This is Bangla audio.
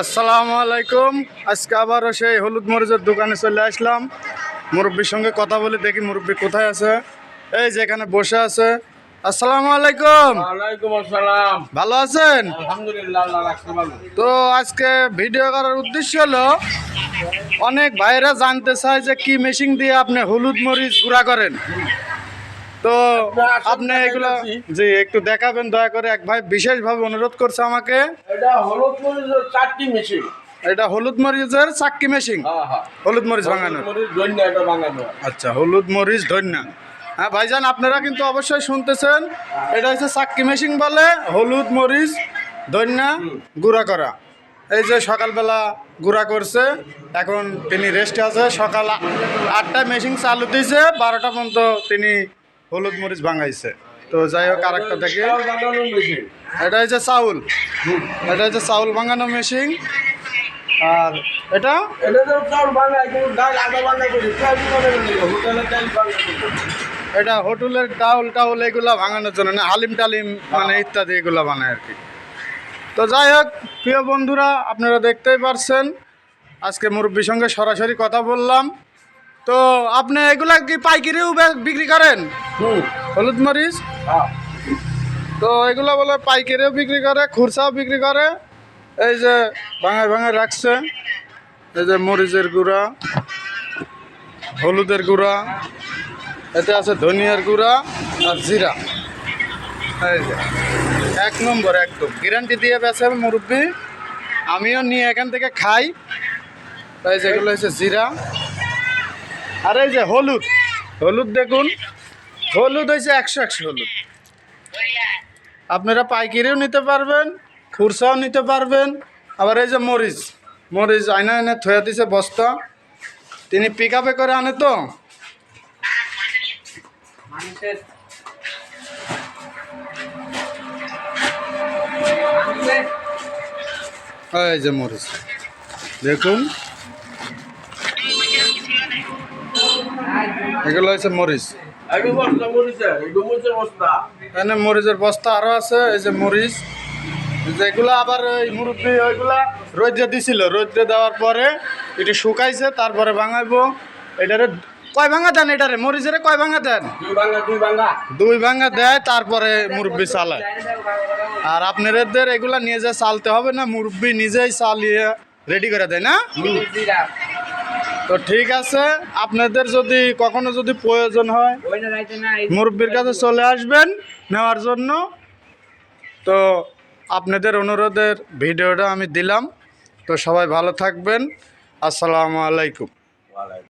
আসসালামু আলাইকুম। আজকে আবারও সেই হলুদ মরিচের দোকানে চলে আসলাম। মুরব্বীর সঙ্গে কথা বলে দেখি মুরব্বী কোথায় আছে। এই যে এখানে বসে আছে। আসসালামু আলাইকুম। ওয়ালাইকুম আসসালাম। ভালো আছেন? আলহামদুলিল্লাহ তো আজকে ভিডিও করার উদ্দেশ্য হলো অনেক ভাইরা জানতে চায় যে কি মেশিন দিয়ে আপনি হলুদ মরিচ গুঁড়া করেন। তো আপনি এগুলো জি একটু দেখাবেন দয়া করে এক ভাই বিশেষভাবে অনুরোধ করছে আমাকে। এটা হলুদ মরিচের চারটি মেশিন এটা হলুদ মরিচের চাক্কি মেশিন হ্যাঁ হ্যাঁ। হলুদ মরিচ ভাঙানো আচ্ছা হলুদ মরিচ ধন্যা। হ্যাঁ ভাইজান আপনারা কিন্তু অবশ্যই শুনতেছেন। এটা হচ্ছে চাক্কি মেশিন বলে হলুদ মরিচ ধন্যা গুঁড়া করা। এই যে সকালবেলা গুঁড়া করছে এখন তিনি রেস্টে আছে। সকাল আটটায় মেশিন চালু দিয়েছে বারোটা পর্যন্ত তিনি হলুদ মরিচ ভাঙাইছে। তো যাই হোক দেখি। চাল বানানোর মেশিন এটা হচ্ছে চাউল। এটা হচ্ছে চাউল ভাঙানো মেশিন। আর এটা? এটা হোটেলের ডাউল টাউল এগুলা ভাঙানোর জন্য না, হালিম টালিম মানে ইত্যাদি এগুলা বানায় আর কি। তো যাই হোক, প্রিয় বন্ধুরা, আপনারা দেখতেই পারছেন। আজকে মুরব্বীর সঙ্গে সরাসরি কথা বললাম। তো আপনি এগুলা কি পাইকারিও বিক্রি করেন? হলুদ মরিচ? হ্যাঁ। তো এগুলা বলে পাইকারিও বিক্রি করে খুরসাও বিক্রি করে। এই যে ভাঙায় ভাঙায় রাখছে। এই যে মরিচের গুঁড়া হলুদের গুঁড়া এতে আছে ধনিয়ার গুঁড়া আর জিরা। এই যে এক নম্বর একদম। গ্যারান্টি দিয়ে বেছে মুরব্বী। আমিও নিয়ে এখান থেকে খাই। এই যেগুলো হচ্ছে জিরা। আর এই যে হলুদ। হলুদ দেখুন। হলুদ হয়েছে একশো একশো হলুদ। আপনারা পাইকারিও নিতে পারবেন, খুরসাও নিতে পারবেন। আবার এই যে মরিচ। মরিচ আয়না এনে থয়ে দিছে বস্তা। তিনি পিক আপে করে আনে তো। এই যে মরিচ। দেখুন। এগুলো হচ্ছে মরিচ। মরিচের বস্তা। এখানে মরিচের বস্তা আরও আছে এই যে মরিচ। যেগুলো আবার ওই মুরব্বি ওইগুলা রোদ্রে দিছিল। রোদ্রে দেওয়ার পরে এটি শুকাইছে তারপরে ভাঙাইবো। এটারে কয় ভাঙা দেন এটারে? মরিচের কয় ভাঙা দেন? দুই ভাঙা দেয় তারপরে মুরব্বি চালায়। আর আপনাদের এগুলা নিয়ে যা চালতে হবে না মুরব্বি নিজেই চালিয়ে রেডি করে দেয় না? তো ঠিক আছে, আপনাদের যদি কখনো যদি প্রয়োজন হয়, মুরব্বীর কাছে চলে আসবেন নেওয়ার জন্য। তো আপনাদের অনুরোধের ভিডিওটা আমি দিলাম। তো সবাই ভালো থাকবেন। আসসালামু আলাইকুম।